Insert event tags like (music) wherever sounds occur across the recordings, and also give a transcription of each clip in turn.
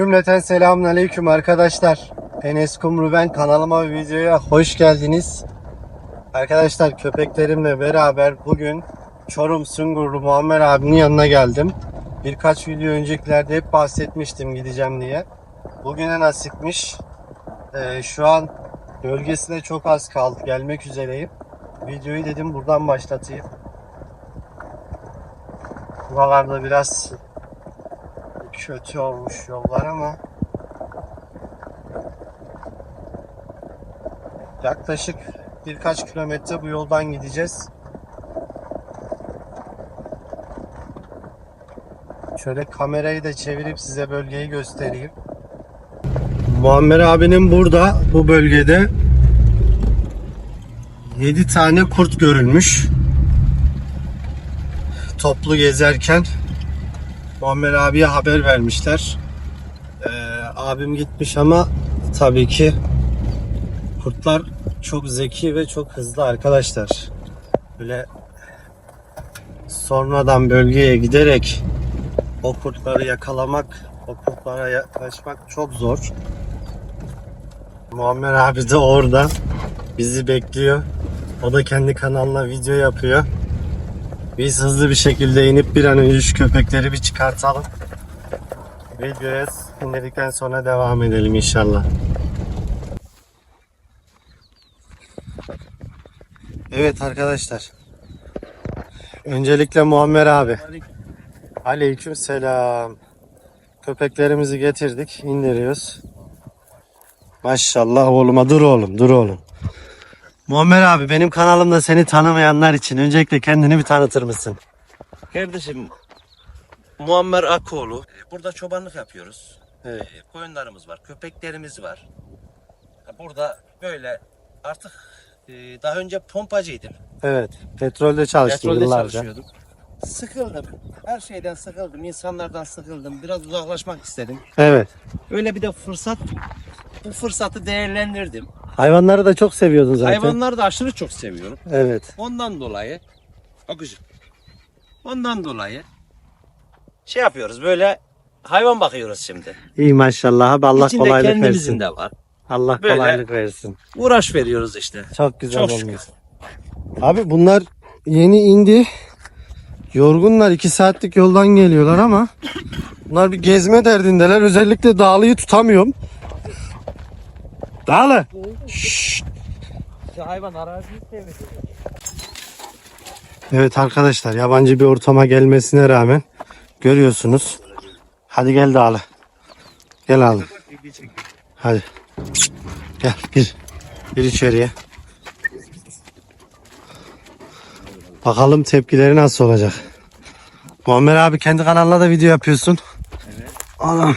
Cümleten selamun aleyküm arkadaşlar. Enes Kumru ben kanalıma ve videoya hoş geldiniz. Arkadaşlar köpeklerimle beraber bugün Çorum Sungurlu Muammer abinin yanına geldim. Birkaç video öncekilerde hep bahsetmiştim gideceğim diye. Bugüne nasipmiş. Ee, şu an bölgesine çok az kaldı. Gelmek üzereyim. Videoyu dedim buradan başlatayım. Buralarda biraz kötü olmuş yollar ama yaklaşık birkaç kilometre bu yoldan gideceğiz. Şöyle kamerayı da çevirip size bölgeyi göstereyim. Muammer abinin burada bu bölgede 7 tane kurt görülmüş. Toplu gezerken Muammer abiye haber vermişler. Ee, abim gitmiş ama tabii ki kurtlar çok zeki ve çok hızlı arkadaşlar. Böyle sonradan bölgeye giderek o kurtları yakalamak, o kurtlara yaklaşmak çok zor. Muammer abi de orada bizi bekliyor. O da kendi kanalına video yapıyor. Biz hızlı bir şekilde inip bir an önce şu köpekleri bir çıkartalım. Videoya indikten sonra devam edelim inşallah. Evet arkadaşlar. Öncelikle Muammer abi. Aleyküm selam. Köpeklerimizi getirdik. indiriyoruz. Maşallah oğluma dur oğlum dur oğlum. Muammer abi benim kanalımda seni tanımayanlar için öncelikle kendini bir tanıtır mısın? Kardeşim Muammer Akoğlu. Burada çobanlık yapıyoruz. Evet. Ee, Koyunlarımız var, köpeklerimiz var. Burada böyle artık e, daha önce pompacıydım. Evet. Petrolde çalıştın Petrolde yıllarca. çalışıyordum. Sıkıldım. Her şeyden sıkıldım. insanlardan sıkıldım. Biraz uzaklaşmak istedim. Evet. Öyle bir de fırsat bu fırsatı değerlendirdim. Hayvanları da çok seviyordun zaten. Hayvanları da aşırı çok seviyorum. Evet. Ondan dolayı bakıcım. Ondan dolayı şey yapıyoruz böyle hayvan bakıyoruz şimdi. İyi maşallah abi Allah İçinde kolaylık kendimizin versin. de var. Allah Böyle- kolaylık versin. Uğraş veriyoruz işte. Çok güzel Çok olmuş. Abi bunlar yeni indi. Yorgunlar 2 saatlik yoldan geliyorlar ama bunlar bir gezme derdindeler. Özellikle dağlıyı tutamıyorum. Dağlı. Şşt. hayvan araziyi seviyor. Evet arkadaşlar yabancı bir ortama gelmesine rağmen görüyorsunuz. Hadi gel Dağlı. Gel abi. Hadi. Gel gir. Gir içeriye. Bakalım tepkileri nasıl olacak. Muammer abi kendi kanalına da video yapıyorsun. Evet. Anam.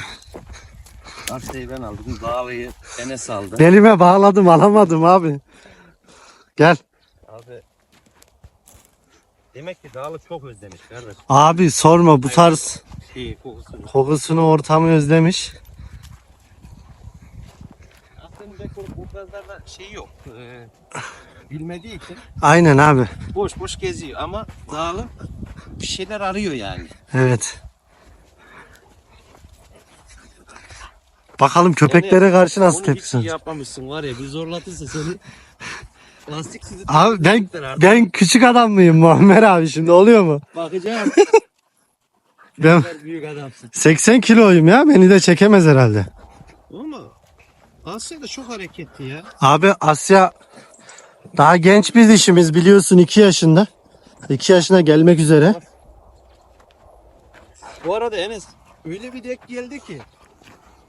Arsayı ben aldım. Dağlıyı Enes aldı. Belime bağladım alamadım abi. Gel. Abi. Demek ki dağlı çok özlemiş kardeş. Abi sorma bu tarz Şeyi, kokusunu. kokusunu ortamı özlemiş. Aslında bu pazarda şey yok. Ee, bilmediği için Aynen abi. boş boş geziyor ama dağlı bir şeyler arıyor yani. Evet. Bakalım köpeklere karşı nasıl Onu hiç iyi sunacak. yapmamışsın var ya bir zorlatırsa seni lastik sizi Abi ben artık. ben küçük adam mıyım Muammer abi şimdi oluyor mu? bakacağım. (laughs) Ben büyük adamsın. 80 kiloyum ya beni de çekemez herhalde. Ama Asya da çok hareketli ya. Abi Asya daha genç bir dişimiz biliyorsun 2 yaşında. 2 yaşına gelmek üzere. Bu arada Enes öyle bir dek geldi ki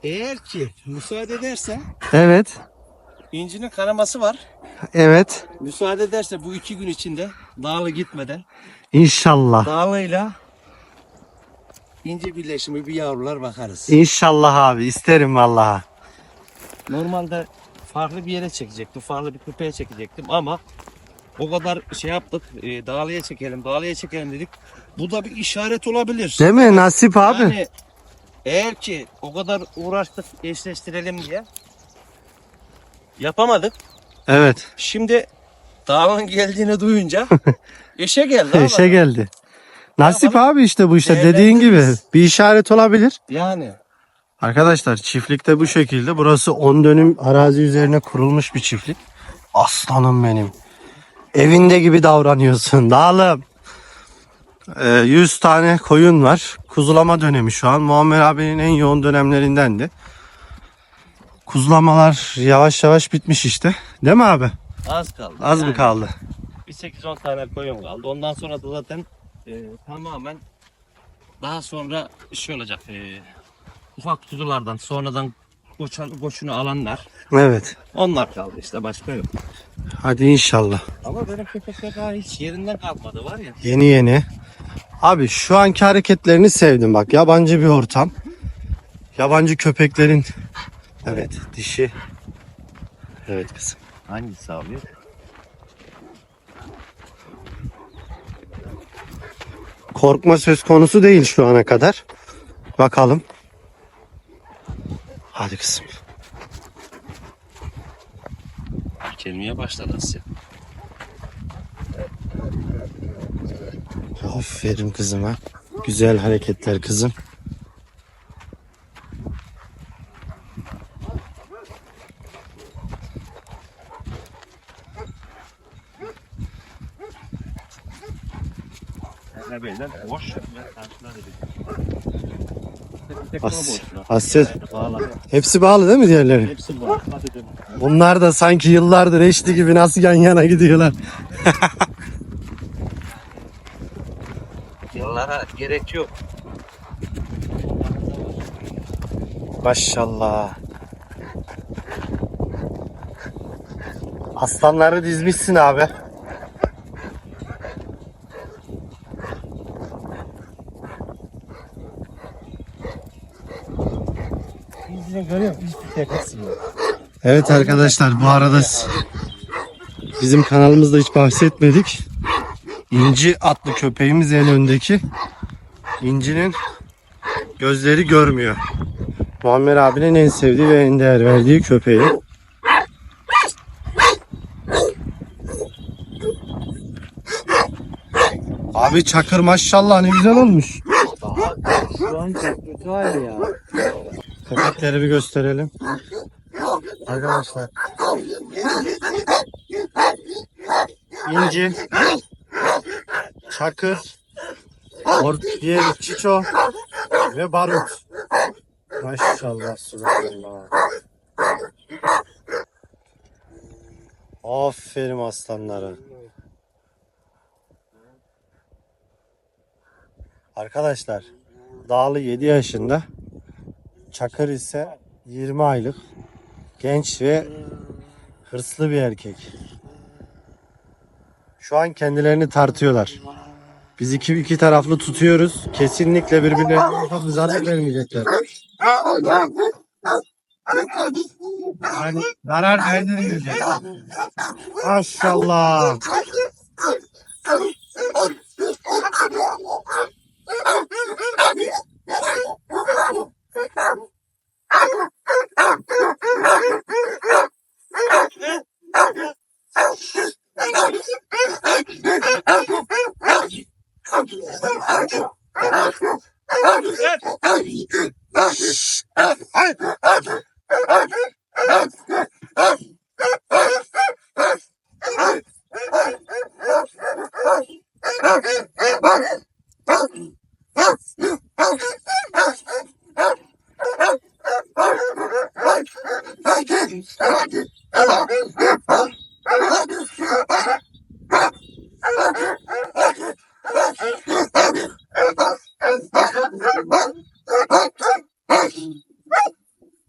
eğer ki müsaade edersen Evet. incinin kanaması var. Evet. Müsaade ederse bu iki gün içinde dağlı gitmeden İnşallah. dağlıyla ince birleşimi bir yavrular bakarız. İnşallah abi isterim vallahi. Normalde farklı bir yere çekecektim. Farklı bir köpeğe çekecektim ama o kadar şey yaptık. E, dağlıya çekelim, dağlıya çekelim dedik. Bu da bir işaret olabilir. Değil mi? Nasip abi. Yani eğer ki o kadar uğraştık eşleştirelim diye yapamadık. Evet. Şimdi dağın geldiğini duyunca (laughs) işe geldi. Eşe geldi. Nasip abi işte bu işte dediğin gibi bir işaret olabilir. Yani Arkadaşlar çiftlikte bu şekilde. Burası 10 dönüm arazi üzerine kurulmuş bir çiftlik. Aslanım benim. Evinde gibi davranıyorsun. Dağılım. Ee, 100 tane koyun var. Kuzulama dönemi şu an. Muammer abinin en yoğun dönemlerindendi. Kuzulamalar yavaş yavaş bitmiş işte. Değil mi abi? Az kaldı. Az mı Yani kaldı? Bir 8-10 tane koyun kaldı. Ondan sonra da zaten e, tamamen daha sonra şey olacak. E, ufak kuzulardan sonradan koçan, koçunu alanlar. Evet. Onlar kaldı işte başka yok. Hadi inşallah. Ama benim köpekler daha hiç yerinden kalkmadı var ya. Yeni yeni. Abi şu anki hareketlerini sevdim bak. Yabancı bir ortam. Yabancı köpeklerin Evet dişi. Evet kızım. Hangisi abi? Korkma söz konusu değil şu ana kadar. Bakalım. Hadi kızım. Kelmeye başladı Asya. Aferin kızıma. Güzel hareketler kızım. Ne böyle? Boş. As Asya. Hepsi bağlı değil mi diğerleri? Hepsi dön. Bunlar da sanki yıllardır eşli gibi nasıl yan yana gidiyorlar. (laughs) Yıllara gerek yok. Maşallah. Aslanları dizmişsin abi. Biz görüyor musun? Evet arkadaşlar bu arada bizim kanalımızda hiç bahsetmedik. İnci adlı köpeğimiz en öndeki. İnci'nin gözleri görmüyor. Muammer abinin en sevdiği ve en değer verdiği köpeği. Abi Çakır maşallah ne güzel olmuş. Şu an çok kötü hali ya. Köpekleri bir gösterelim. Arkadaşlar. İnci. Çakır. Or diğeri Çiço. Ve Barut. Maşallah subhanallah. Aferin aslanlara. Arkadaşlar Dağlı 7 yaşında. Çakır ise 20 aylık. Genç ve hırslı bir erkek. Şu an kendilerini tartıyorlar. Biz iki, iki taraflı tutuyoruz. Kesinlikle birbirlerine zarar vermeyecekler. Yani zarar vermeyecek. Maşallah.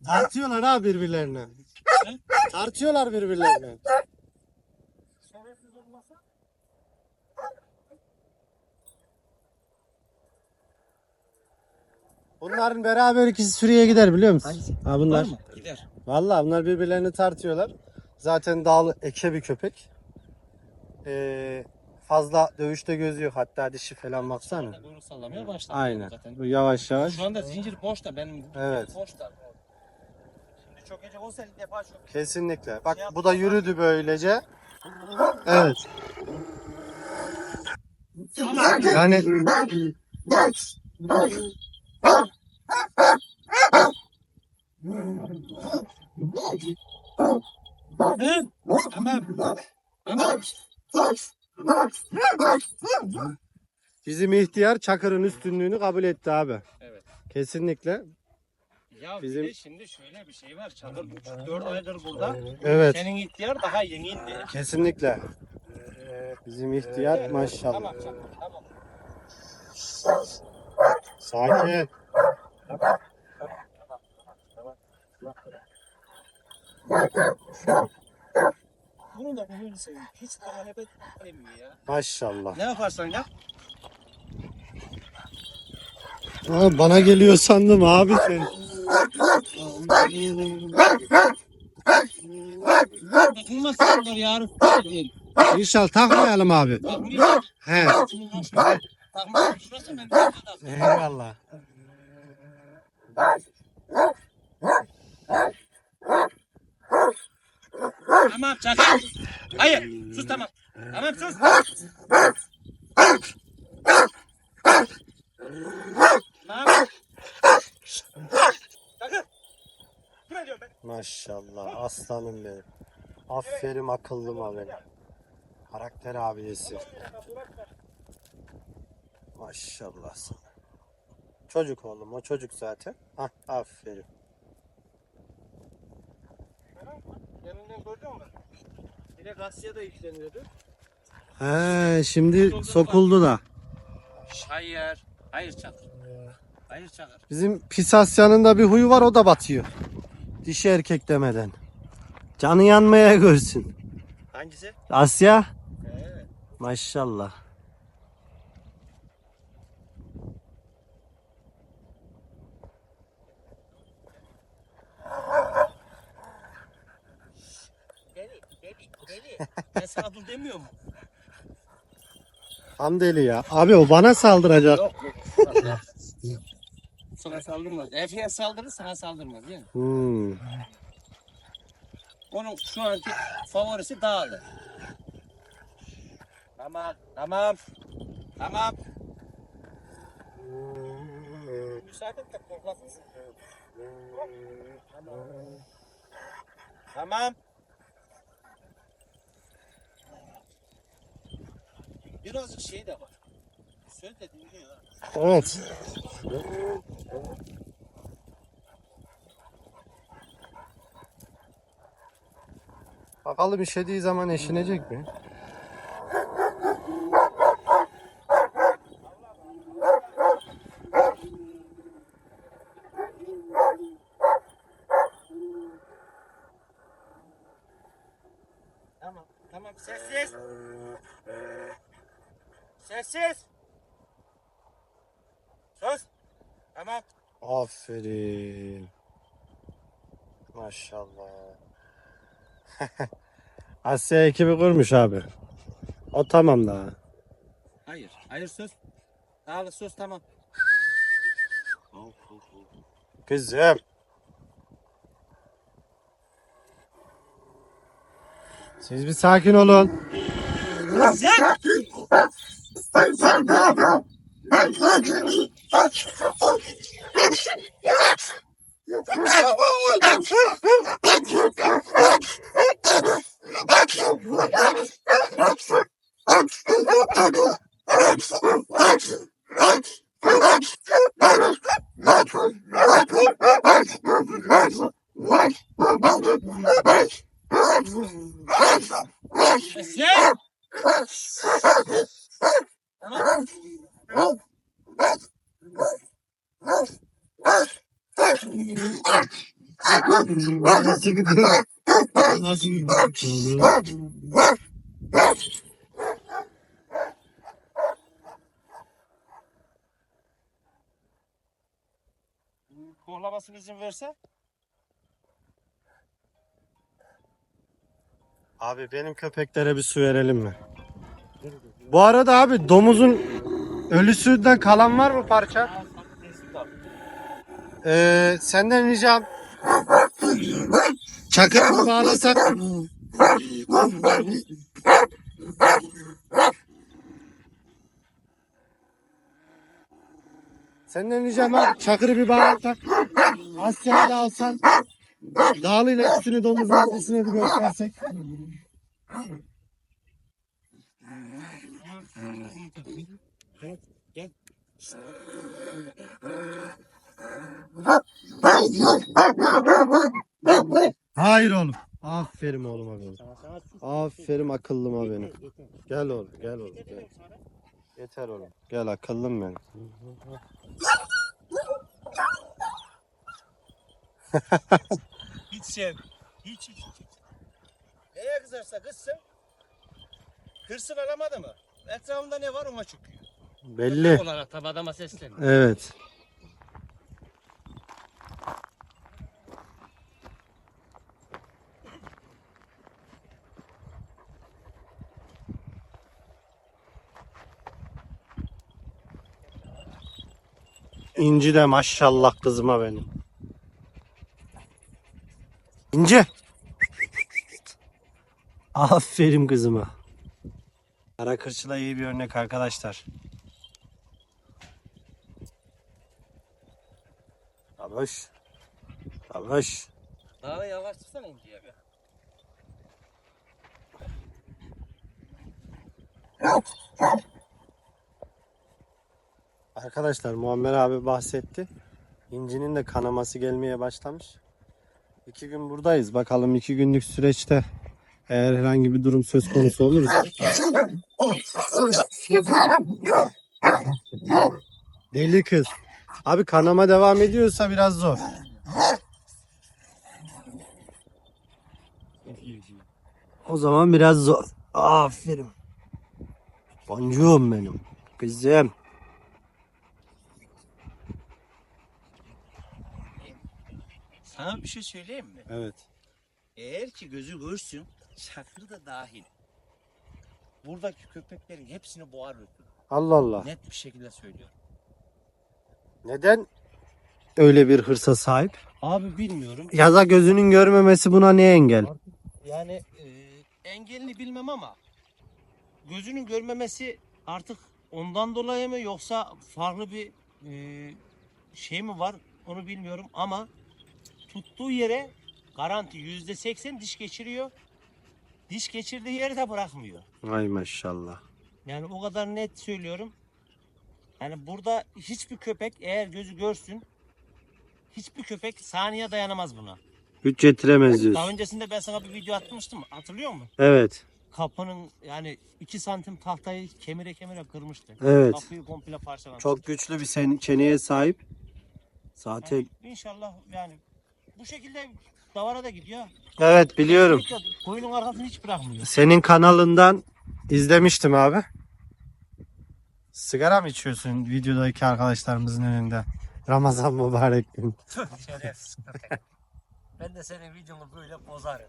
Tartıyorlar ha birbirlerine. Tartıyorlar birbirlerine. Bunların beraber ikisi sürüye gider biliyor musun? Hangisi? Ha bunlar. Gider. Vallahi bunlar birbirlerini tartıyorlar. Zaten dağlı eke bir köpek. Ee, fazla dövüşte gözü yok. Hatta dişi falan baksana. Kuyruğu sallamaya başladı. Aynen. Zaten. Bu yavaş yavaş. Şu anda zincir boş da benim Evet. boş da. Şimdi çok gece olsa ilk defa çok. Kesinlikle. Bak bu da yürüdü böylece. Evet. Yani Tamam. Tamam. Bizim ihtiyar Çakır'ın üstünlüğünü kabul etti abi. Evet. Kesinlikle. Ya Bizim- bir de şimdi şöyle bir şey var. Çadır 4 aydır burada. Evet. Senin ihtiyar daha yeniydi. Kesinlikle. Bizim ihtiyar maşallah. Tamam Çakır tamam. Sakin. Bunu da bunu seveyim. Hiç hebet etmiyor ya. Maşallah. Ne yaparsan yap. Aa, bana geliyor sandım abi sen. Bunlar yarın. İnşallah takmayalım abi. He. Takmıyor. Şurası ben de Eyvallah. Tamam Çakır. Hayır. Sus tamam. Tamam sus. Tamam. Maşallah aslanım benim. Aferin akıllıma benim. Karakter abidesi. Maşallah sana. Çocuk oğlum o çocuk zaten. Hah aferin. Gördün mü? Direkt Asya'da yükleniyordu. He şimdi sokuldu da. Hayır. Hayır Çakır. Hayır Çakır. Bizim pis Asya'nın da bir huyu var o da batıyor. Dişi erkek demeden. Canı yanmaya görsün. Hangisi? Asya Evet. maşallah. Deli, deli, deli. (laughs) ben dur demiyor mu? Tam deli ya. Abi o bana saldıracak. Yok yok. sana saldırmaz. Efe'ye saldırır sana saldırmaz değil mi? Hmm. Onun şu anki favorisi dağlı. Tamam, tamam. Tamam. Müsaade et de koklasın. Tamam. Tamam. Birazcık şey de var. Söz de dinliyor. Evet. Bakalım işediği zaman eşinecek mi? Tamam, tamam. Sessiz. Sessiz. Sus. Tamam. Aferin. Maşallah. (laughs) Asya ekibi kurmuş abi. O tamam daha. Hayır, hayır sus. Dağlı sus tamam. Kızım. Siz bir sakin olun. Sessiz. I'm Kohlamasına izin verse. Abi benim köpeklere bir su verelim mi? Bu arada abi domuzun ölüsünden kalan var mı parça? Ee, senden ricam çakır bağlasak Senden ricam abi çakırı bir bağlasak Asya'yı da alsan Dağlıyla üstüne domuzun üstüne bir göstersek. Gel. Hayır oğlum. Aferin oğluma benim. Aferin akıllıma benim. Gel oğlum gel oğlum Yeter gel. Yeter oğlum. Gel akıllım benim. Hiç sev. Hiç hiç hiç. Neye kızarsa kızsın. Hırsın alamadı mı? Etrafında ne var ona çıkıyor. Belli. olarak tabi adama sesleniyor. Evet. İnci de maşallah kızıma benim. İnci. Aferin kızıma. Kara kırçıla iyi bir örnek arkadaşlar. Yavaş. Yavaş. Daha yavaş tutsana inciye be. Arkadaşlar Muammer abi bahsetti. İncinin de kanaması gelmeye başlamış. İki gün buradayız. Bakalım iki günlük süreçte eğer herhangi bir durum söz konusu olursa. Deli kız. Abi kanama devam ediyorsa biraz zor. O zaman biraz zor. Aferin. Boncuğum benim. Kızım. Sana bir şey söyleyeyim mi? Evet. Eğer ki gözü görsün, çakır da dahil. Buradaki köpeklerin hepsini boğar ötürü. Allah Allah. Net bir şekilde söylüyorum. Neden öyle bir hırsa sahip? Abi bilmiyorum. Yaza gözünün görmemesi buna ne engel? Yani e, engelini bilmem ama gözünün görmemesi artık ondan dolayı mı yoksa farklı bir e, şey mi var onu bilmiyorum ama tuttuğu yere garanti yüzde seksen diş geçiriyor. Diş geçirdiği yeri de bırakmıyor. Ay maşallah. Yani o kadar net söylüyorum. Yani burada hiçbir köpek eğer gözü görsün hiçbir köpek saniye dayanamaz buna. Güç getiremez Daha diyorsun. öncesinde ben sana bir video atmıştım. Hatırlıyor musun? Evet. Kapının yani 2 santim tahtayı kemire kemire kırmıştı. Evet. Kapıyı komple parçalamıştı. Çok güçlü bir sen- çeneye sahip. Zaten Yani inşallah yani bu şekilde davara da gidiyor. evet biliyorum. Koyunun arkasını hiç bırakmıyor. Senin kanalından izlemiştim abi. Sigara mı içiyorsun videodaki arkadaşlarımızın önünde? Ramazan mübarek gün. (laughs) Şerefsiz. ben de senin videonu böyle bozarım.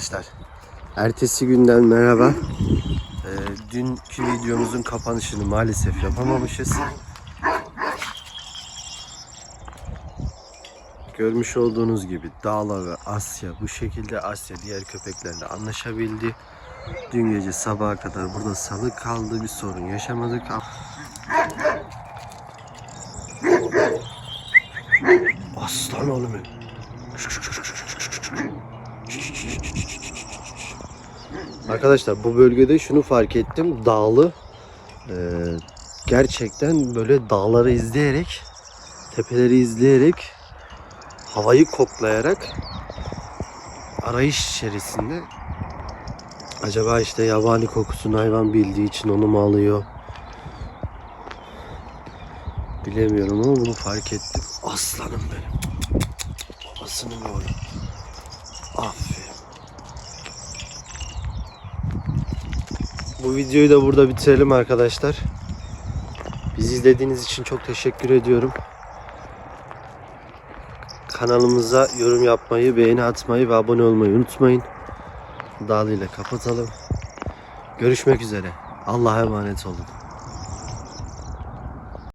Arkadaşlar. Ertesi günden merhaba. Ee, dünkü videomuzun kapanışını maalesef yapamamışız. Görmüş olduğunuz gibi Dağla ve Asya bu şekilde Asya diğer köpeklerle anlaşabildi. Dün gece sabaha kadar burada salı kaldı bir sorun yaşamadık. Aslan oğlum benim. Arkadaşlar bu bölgede şunu fark ettim. Dağlı e, gerçekten böyle dağları izleyerek tepeleri izleyerek havayı koklayarak arayış içerisinde acaba işte yabani kokusunu hayvan bildiği için onu mu alıyor bilemiyorum ama bunu fark ettim aslanım benim Anasının oğlu. Aferin. Bu videoyu da burada bitirelim arkadaşlar. Bizi izlediğiniz için çok teşekkür ediyorum. Kanalımıza yorum yapmayı, beğeni atmayı ve abone olmayı unutmayın. Dağlı ile kapatalım. Görüşmek üzere. Allah'a emanet olun.